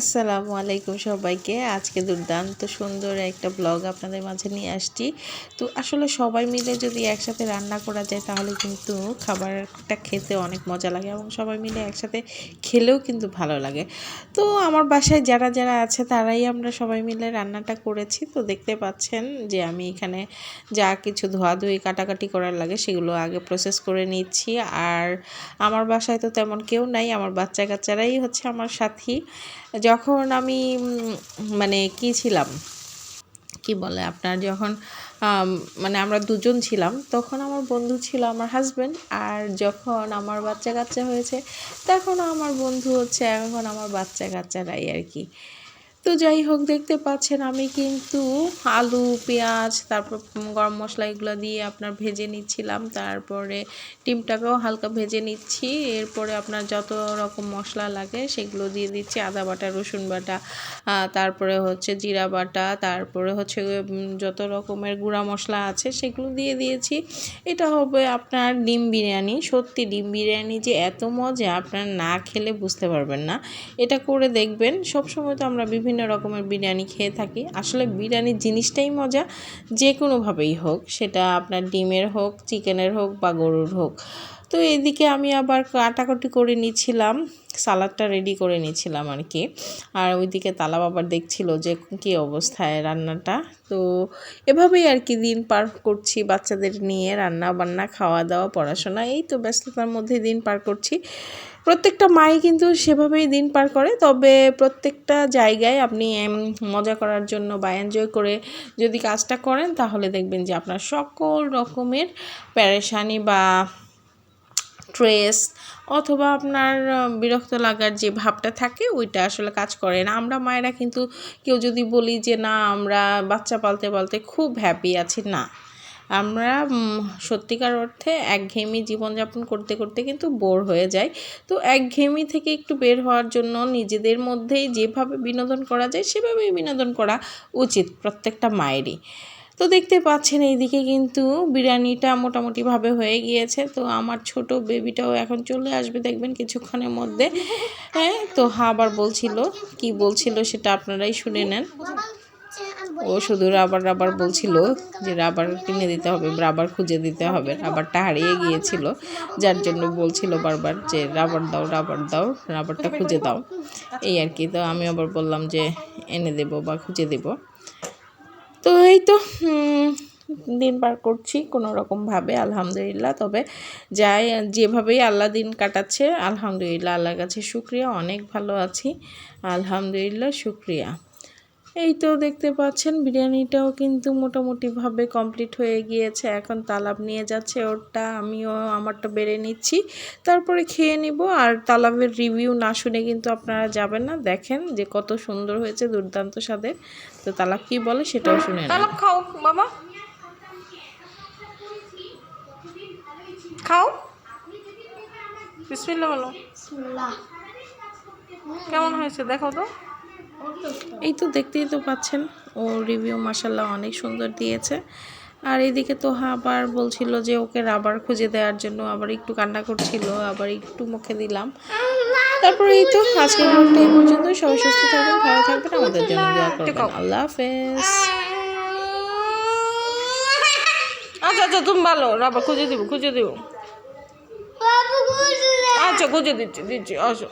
আসসালামু আলাইকুম সবাইকে। আজকে দুর্দান্ত সুন্দর একটা ব্লগ আপনাদের মাঝে নিয়ে আসছি। তো আসলে সবাই মিলে যদি একসাথে রান্না করা যায়, তাহলে কিন্তু খাবারটা খেতে অনেক মজা লাগে এবং সবাই মিলে একসাথে খেলেও কিন্তু ভালো লাগে। তো আমার বাসায় যারা যারা আছে, তারাই আমরা সবাই মিলে রান্নাটা করেছি। তো দেখতে পাচ্ছেন যে আমি এখানে যা কিছু ধোয়াধুয়ি, কাটাকাটি করার লাগে, সেগুলো আগে প্রসেস করে নিচ্ছি। আর আমার বাসায় তো তেমন কেউ নাই, আমার বাচ্চা কাচ্চারাই হচ্ছে আমার সাথী। যখন আমি মানে কি ছিলাম? কি বলে আপনার? যখন মানে আমরা দুজন ছিলাম, তখন আমার বন্ধু ছিল আমার হাজব্যান্ড আর যখন আমার বাচ্চা কাচ্চা হয়েছে, তখন আমার বন্ধু হচ্ছে এখন আমার বাচ্চা কাচ্চারাই আর কি। তো যাই হোক, দেখতে পাচ্ছেন আমি কিন্তু আলু, পেঁয়াজ, তারপর গরম মশলা এগুলো দিয়ে আপনার ভেজে নিচ্ছিলাম। তারপরে ডিমটাকেও হালকা ভেজে নিচ্ছি। এরপরে আপনার যত রকম মশলা লাগে সেগুলো দিয়ে দিচ্ছি, আদা বাটা, রসুন বাটা তারপরে হচ্ছে জিরা বাটা, তারপরে হচ্ছে যত রকমের গুঁড়া মশলা আছে সেগুলো দিয়ে দিয়েছি। এটা হবে আপনার ডিম বিরিয়ানি, সত্যি ডিম বিরিয়ানি যে এত মজা, আপনার না খেলে বুঝতে পারবেন না। এটা করে দেখবেন। সবসময় তো আমরা বিভিন্ন রকমের বিরিয়ানি খেয়ে থাকি। আসলে বিরিয়ানির জিনিসটাই মজা, যে কোনোভাবেই হোক। সেটা আপনার ডিমের হোক, চিকেনের হোক বা গরুর হোক। তো এদিকে আমি আবার কাটাকুটি করে নিচ্ছিলাম। সালাদটা রেডি করে নিয়েছিলাম আর কি আর ওইদিকে তালা বাবার দেখছিল যে কী অবস্থায় রান্নাটা। তো এভাবেই আর কি দিন পার করছি বাচ্চাদের নিয়ে রান্না বান্না, খাওয়া দাওয়া, পড়াশোনা, এই তো ব্যস্ততার মধ্যে দিন পার করছি। প্রত্যেকটা মাই কিন্তু সেভাবেই দিন পার করে, তবে প্রত্যেকটা জায়গায় আপনি মজা করার জন্য বা এনজয় করে যদি কাজটা করেন, তাহলে দেখবেন যে আপনার সকল রকমের প্যারেশানি বা স্ট্রেস অথবা আপনার বিরক্ত লাগার যে ভাবটা থাকে, ওইটা আসলে কাজ করে না। আমরা মায়েরা কিন্তু কেউ যদি বলি যে, না, আমরা বাচ্চা পালতে পালতে খুব হ্যাপি আছি। না। আমরা সত্যিকার অর্থে একঘেয়েমি জীবনযাপন করতে করতে কিন্তু বোর হয়ে যায় তো একঘেয়েমি থেকে একটু বের হওয়ার জন্য নিজেদের মধ্যেই যেভাবে বিনোদন করা যায়, সেভাবেই বিনোদন করা উচিত প্রত্যেকটা মায়েরই। তো দেখতে পাচ্ছেন এইদিকে কিন্তু বিরিয়ানিটা মোটামুটিভাবে হয়ে গিয়েছে। তো আমার ছোট বেবিটাও এখন চলে আসবে দেখবেন কিছুক্ষণের মধ্যে। হ্যাঁ তো হ্যাঁ আবার বলছিল। কি বলছিল সেটা আপনারাই শুনে নেন। ও শুধু রাবার রাবার বলছিল যে রাবার কিনে দিতে হবে, রাবার খুঁজে দিতে হবে। রাবারটা হারিয়ে গিয়েছিল, যার জন্য বলছিল বারবার যে রাবার দাও রাবার দাও, রাবারটা খুঁজে দাও। এই আর কি, তো আমি আবার বললাম যে এনে দেবো বা খুঁজে দেবো। তো এই তো দিন পার করছি কোনো রকমভাবে আলহামদুলিল্লাহ। তবে যাই, যেভাবেই আল্লাহ দিন কাটাচ্ছে, আলহামদুলিল্লাহ, আল্লাহর কাছে শুক্রিয়া, অনেক ভালো আছি। আলহামদুলিল্লাহ, শুক্রিয়া। এই তো দেখতে পাচ্ছেন বিরিয়ানিটাও কিন্তু মোটামুটিভাবে কমপ্লিট হয়ে গিয়েছে। এখন তালাব নিয়ে যাচ্ছে ওরটা আমিও আমারটা বেড়ে নিচ্ছি। তারপরে খেয়ে নিব আর তালাবের রিভিউ না শুনে কিন্তু আপনারা যাবেন না। দেখেন যে কত সুন্দর হয়েছে দুর্দান্ত স্বাদের। তো তালাব কি বলে সেটাও শুনে তালাব খাও বাবা খাও। বিসমিল্লাহ বলো। কেমন হয়েছে দেখো তো। এই তো দেখতেই তো পাচ্ছেন ও রিভিউ মাসাল্লাহ অনেক সুন্দর দিয়েছে। আর এদিকে তো হ্যাঁ আবার বলছিল যে ওকে রাবার খুঁজে দেওয়ার জন্য আবার একটু কান্না করছিল আবার একটু মুখে দিলাম। তারপরে এই তো আজকের ব্লগটা এই পর্যন্ত সবাই সুস্থ থাকবেন ভালো থাকবেন। আমাদের জন্য দোয়া করবেন। আল্লাহ হাফেজ। আচ্ছা আচ্ছা তুমি ভালো রাবার খুঁজে দিব খুঁজে দিব। আচ্ছা খুঁজে দিচ্ছি দিচ্ছি আসো।